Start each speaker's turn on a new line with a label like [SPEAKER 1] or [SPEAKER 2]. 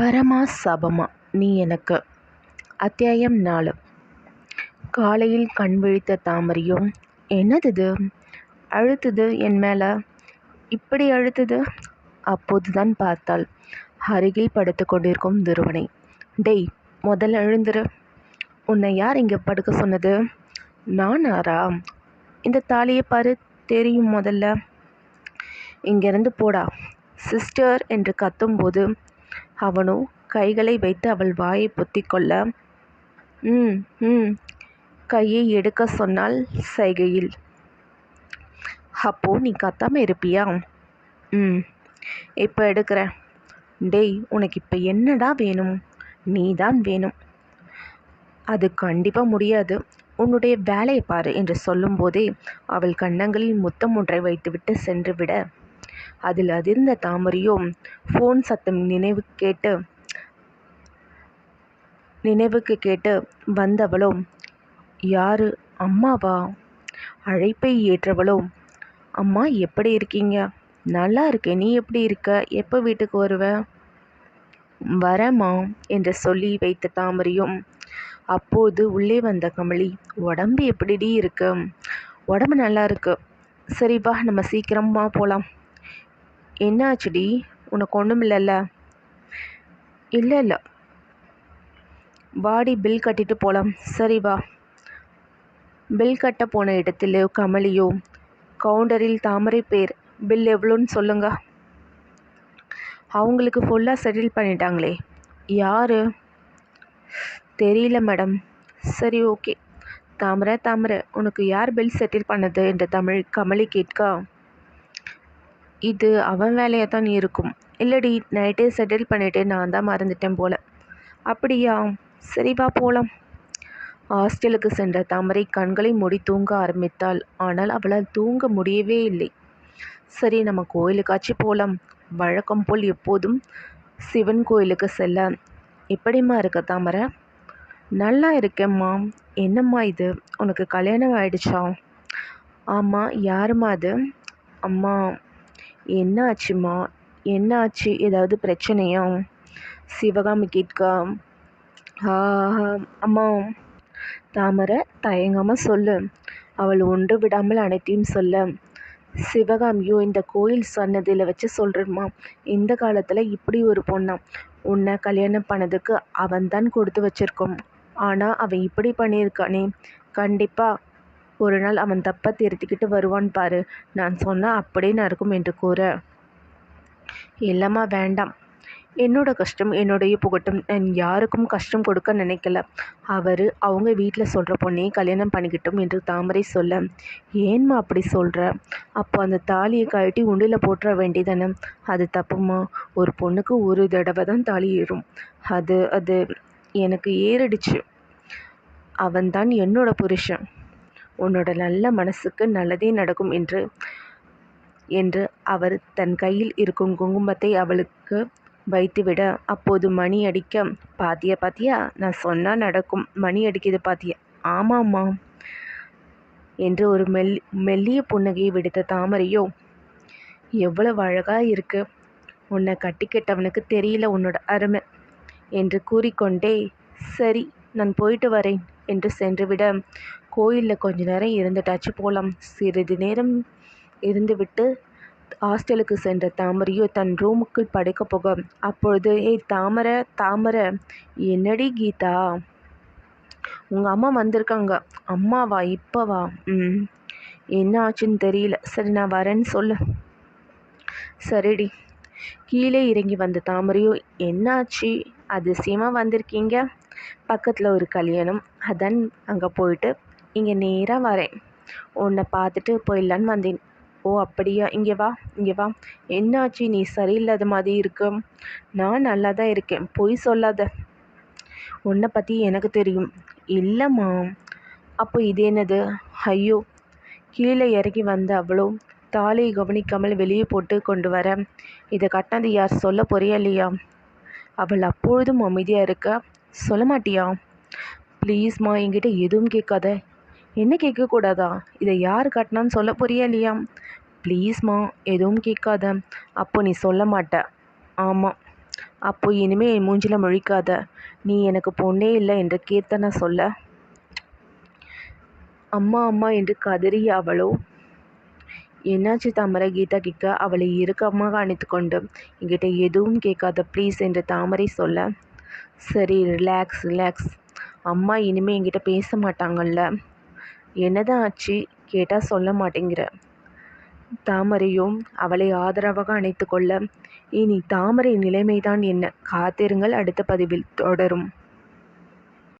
[SPEAKER 1] பரமா சபமா நீ எனக்கு. அத்தியாயம் நாலு. காலையில் கண் விழித்த தாமரையும் என்னது அழுத்துது என் மேலே. இப்படி அழுத்துது? அப்போதுதான் பார்த்தாள். அருகில் படுத்து கொண்டிருக்கும் துருவனை. டேய் முதல்ல எழுந்துரு. உன்னை யார் இங்கே படுக்க சொன்னது? நானாரா இந்த தாலியை பாரு தெரியும் முதல்ல. இங்கிருந்து போடா. சிஸ்டர் என்று கத்தும்போது அவனோ கைகளை வைத்து அவள் வாயை பொத்திக்கொள்ள ம் ம் கையை எடுக்க சொன்னால் சைகையில். அப்போ நீ கத்தாம இருப்பியா? ம் இப்போ எடுக்கிறேன். டேய் உனக்கு இப்போ என்னடா வேணும்? நீ தான் வேணும். அது கண்டிப்பாக முடியாது. உன்னுடைய வேலையை பாரு என்று சொல்லும்போதே அவள் கன்னங்களில் முத்தம் ஒன்றை வைத்துவிட்டு சென்று விட அதில் அதிர்ந்த தாமரையோ ஃபோன் சத்தம் நினைவு கேட்டு நினைவுக்கு கேட்டு வந்தவளோ யாரு? அம்மாவா? அழைப்பை ஏற்றவளோ அம்மா எப்படி இருக்கீங்க? நல்லா இருக்கேன். நீ எப்படி இருக்க? எப்போ வீட்டுக்கு வருவ? வரேம்மா என்று சொல்லி வைத்த தாமரையும் அப்போது உள்ளே வந்த கமலி உடம்பு எப்படிடி இருக்கு? உடம்பு நல்லா இருக்கு. சரி வா நம்ம சீக்கிரமாக போகலாம் என்னாச்சுடி? உனக்கு ஒன்றும் இல்லைல்ல? இல்லை இல்லை. வாடி பில் கட்டிட்டு போகலாம் சரி வா. பில் கட்ட போன இடத்துல கமலியோ கவுண்டரில் தாமரை பேர் பில் எவ்வளோன்னு சொல்லுங்க. அவங்களுக்கு ஃபுல்லாக செட்டில் பண்ணிட்டாங்களே. யார்? தெரியல மேடம் சரி ஓகே தாமரை தாமரை. உனக்கு யார் பில் செட்டில் பண்ணது? என்று தமிழ் கமலி கேட்க. இது அவன் வேலையாக தான் இருக்கும். இல்லடி நைட்டே செட்டில் பண்ணிவிட்டு நான் தான் மறந்துட்டேன் போல். அப்படியா? சரி வா போகலாம் ஹாஸ்டலுக்கு சென்ற தாமரை கண்களை மூடி தூங்க ஆரம்பித்தாள். ஆனால் அவளால் தூங்க முடியவே இல்லை. சரி நம்ம கோயிலுக்காச்சும் போகலாம் வழக்கம் போல் எப்போதும் சிவன் கோயிலுக்கு செல்ல. எப்படிம்மா இருக்க தாமரை? நல்லா இருக்கேம்மா. என்னம்மா இது? உனக்கு கல்யாணம் ஆயிடுச்சா? ஆமாம் யாரும்மா அது? அம்மா என்ன ஆச்சும்மா என்ன ஆச்சு ஏதாவது பிரச்சனையா? சிவகாமி கேட்க. அம்மா தாமரை தயங்காமல் சொல்லு. அவள் ஒன்று விடாமல் அனைத்தையும் சொல்ல. சிவகாமியோ இந்த கோயில் சன்னதியில் வச்சு சொல்கிறேம்மா இந்த காலத்தில் இப்படி ஒரு பொண்ணா. உன்னை கல்யாணம் பண்ணதுக்கு அவன் தான் கொடுத்து வச்சிருக்கோம். ஆனால் அவன் இப்படி பண்ணியிருக்கானே. கண்டிப்பாக ஒரு நாள் அவன் தப்பை திருத்திக்கிட்டு வருவான் பாரு. நான் சொன்னால் அப்படியே நடக்கும் என்று கூற. இல்லைம்மா வேண்டாம். என்னோட கஷ்டம் என்னுடைய புகட்டும். நான் யாருக்கும் கஷ்டம் கொடுக்க நினைக்கல. அவர் அவங்க வீட்டில் சொல்கிற பொண்ணையே கல்யாணம் பண்ணிக்கிட்டோம் என்று தாமரை சொல்ல. ஏன்மா அப்படி சொல்கிற அப்போ அந்த தாலியை கழட்டி உண்டியில் போட்டுற வேண்டியதானே? அது தப்புமா ஒரு பொண்ணுக்கு ஒரு தடவை தான் தாலி ஏறும். அது அது எனக்கு ஏறிடுச்சு. அவன்தான் என்னோட புருஷன். உன்னோட நல்ல மனசுக்கு நல்லதே நடக்கும் என்று என்று அவர் தன் கையில் இருக்கும் குங்குமத்தை அவளுக்கு வைத்துவிட அப்போது மணி அடிக்க பாத்தியா பாத்தியா நான் சொன்னால் நடக்கும். மணி அடிக்குது பாத்தியா? ஆமாம்மா என்று ஒரு மெல் மெல்லிய புன்னகையை விடுத்த தாமரையோ எவ்வளவு அழகாக இருக்கு. உன்னை கட்டிக்கிட்டவனுக்கு தெரியல உன்னோட அருமை. என்று கூறிக்கொண்டே சரி நான் போயிட்டு வரேன். என்று சென்றுவிட கோயிலில் கொஞ்ச நேரம் இருந்துட்டாச்சு. போகலாம் சிறிது நேரம் இருந்துவிட்டு ஹாஸ்டலுக்கு சென்ற தாமரையோ தன் ரூமுக்குள் படுக்க போக. அப்பொழுது ஏய் தாமரை தாமரை என்னடி கீதா? உங்கள் அம்மா வந்திருக்காங்க. அம்மாவா இப்போவா ம். என்ன ஆச்சுன்னு தெரியல. சரி நான் வரேன்னு சொல்லு. சரிடி. கீழே இறங்கி வந்த தாமரையோ என்னாச்சு? அதிசயமாக வந்திருக்கீங்க. பக்கத்தில் ஒரு கல்யாணம். அதான் அங்கே போயிட்டு இங்கே நேராக வரேன். உன்னை பார்த்துட்டு போயிடலான்னு வந்தேன். ஓ அப்படியா? இங்கே வா இங்கே வா. என்னாச்சு? நீ சரியில்லாத மாதிரி இருக்க. நான் நல்லா தான் இருக்கேன். பொய் சொல்லாத. உன்னை பற்றி எனக்கு தெரியும். இல்லைம்மா. அப்போ இது என்னது? ஐயோ கீழே இறங்கி வந்த அவ்வளோ தாலியை கவனிக்காமல் வெளியே போட்டு கொண்டு வர. இதை கட்டினது யார் சொல்ல போறியா இல்லையா? அவள் அப்பொழுதும் அமைதியாக இருக்க? சொல்ல மாட்டியா ப்ளீஸ்மா என்கிட்ட எதுவும் கேட்காத. என்ன கேட்கக்கூடாதா? இதை யார் கட்டினான்னு சொல்ல போறியா இல்லையா? ப்ளீஸ்மா எதுவும் கேட்காத. அப்போ நீ சொல்ல மாட்ட. ஆமாம் அப்போ இனிமே என் மூஞ்சில் முழிக்காத. நீ எனக்கு பொண்ணே இல்லை என்று கீர்த்தனா சொல்ல. அம்மா அம்மா என்று கதறிய அவளோ. என்னாச்சு தாமரை? கீதா கேட்க அவளை இறுக்கமாக அணைத்து கொண்டு என்கிட்ட எதுவும் கேட்காத. ப்ளீஸ் என்று தாமரை சொல்ல. சரி ரிலாக்ஸ் ரிலாக்ஸ் அம்மா இனிமேல் என்கிட்ட பேச மாட்டாங்கல்ல. என்னதான் ஆச்சு? கேட்டால் சொல்ல மாட்டேங்கிற. தாமரையும் அவளை ஆதரவாக அணைத்து கொள்ள இனி தாமரை நிலைமைதான் என்ன? காத்திருங்கள் அடுத்த பதிவில் தொடரும்.